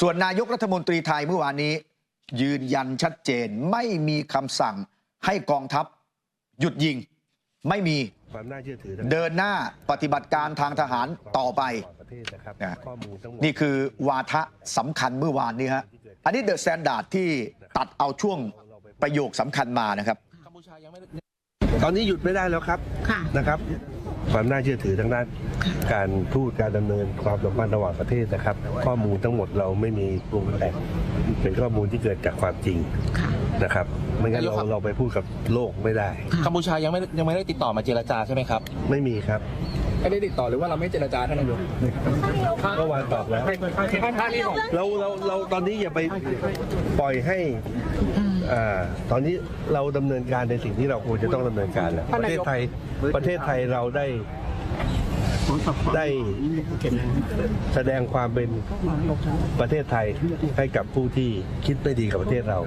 ส่วนนายกรัฐมนตรีไทยเมื่อวานนี้ ยืนยันชัดเจนไม่มีคำสั่งให้กองทัพ หยุดยิง ไม่มีความน่าเชื่อถือเดินหน้าปฏิบัติการทางทหารต่อไปประเทศนะครับนะข้อมูลทั้งหมดนี่คือวาทะสำคัญเมื่อวานนี้ฮะอันนี้เดอะแซนดาร์ดที่ตัดเอาช่วงประโยคสำคัญมานะครับกัมพูชายังไม่ได้ตอนนี้หยุดไม่ได้แล้วครับค่ะนะครับ ความน่าเชื่อถือทางด้านการทูตการดำเนินความสัมพันธ์ระหว่างประเทศนะครับ ข้อมูลทั้งหมดเราไม่มีปรุงแต่งเป็นข้อมูลที่เกิดจากความจริงค่ะนะครับไม่งั้นเรานายกครับเราไปพูดกับโลกไม่ได้กัมพูชายังไม่ยังไม่ได้ติดต่อมาเจรจาใช่ไหมครับ ไม่มีครับ ไม่ได้ติดต่อหรือว่าเราไม่เจรจาท่านนายกเมื่อวานตอบแล้ว ท่านนี้ของ เราเราเราตอนนี้อย่าไปปล่อยให้อ่าตอนนี้เราดำเนินการในสิ่งที่เราควรจะต้องดำเนินการแล้วประเทศไทยประเทศไทยเราได้ได้แสดงความเป็นประเทศไทยให้กับผู้ที่คิดไม่ดีกับประเทศเรา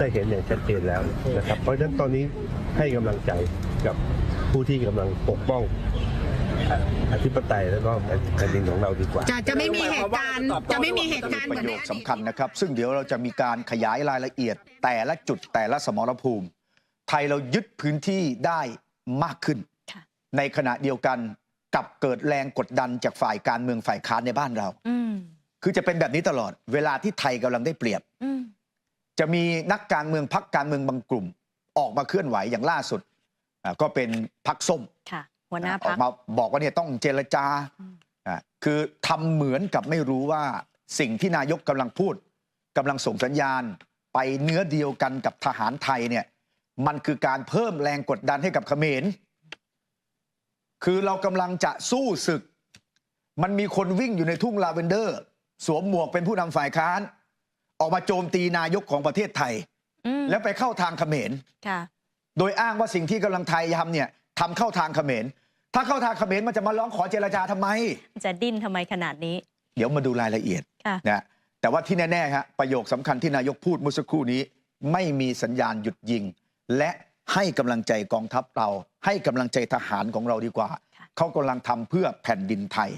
ได้เห็นอย่างชัดเจนแล้วนะครับ เพราะฉะนั้นตอนนี้ให้กำลังใจกับผู้ที่กำลังปกป้อง อธิปไตยแล้วก็แผ่นดินของเราดีกว่า จะจะไม่มีเหตุการณ์จะไม่มีเหตุการณ์เหปมือระนโยในคอสำดีตคัญนะครับ ซึ่งเดี๋ยวเราจะมีการขยายรายละเอียด แต่ละจุดแต่ละสมรภูมิ ไทยเรายึดพื้นที่ได้มากขึ้นค่ะในขณะเดียวกันกับเกิดแรงกดดันจากฝ่ายการเมืองฝ่ายค้านในบ้านเราอืมคือจะเป็นแบบนี้ตลอด เวลาที่ไทยกำลังได้เปรียบอืมจะมีนักการเมืองพักการเมืองบางกลุ่ม ออกมาเคลื่อนไหวอย่างล่าสุดอ่าก็เป็นพักส้มค่ะ หัวหน้าออพักกมาบอกว่าเนี่ยต้องเจรจาอืมอะคือทำเหมือนกับไม่รู้ว่าสิ่งที่นายกกำลังพูดกำลังส่งสัญญาณ ไปเนื้อเดียวกันกับทหารไทยเนี่ยมันคือการเพิ่มแรงกดดันให้กับเขมร คือเรากำลังจะสู้ศึก มันมีคนวิ่งอยู่ในทุ่งลาเวนเดอร์ สวมหมวกเป็นผู้นำฝ่ายค้าน ออกมาโจมตีนายกของประเทศไทย อืมแล้วไปเข้าทางเขมร ค่ะ โดยอ้างว่าสิ่งที่กำลังไทยทำเนี่ยทำเข้าทางเขมร ถ้าเข้าทางเขมรมันจะมาร้องขอเจรจาทำไม จะดิ้นทำไมขนาดนี้ เดี๋ยวมาดูรายละเอียดค่ะ นะแต่ว่าที่แน่ๆฮะประโยคสำคัญที่นายกพูดเมื่อสักครู่นี้ ไม่มีสัญญาณหยุดยิง และให้กำลังใจกองทัพเรา ให้กำลังใจทหารของเราดีกว่าค่ะเขากำลังทำเพื่อแผ่นดินไทย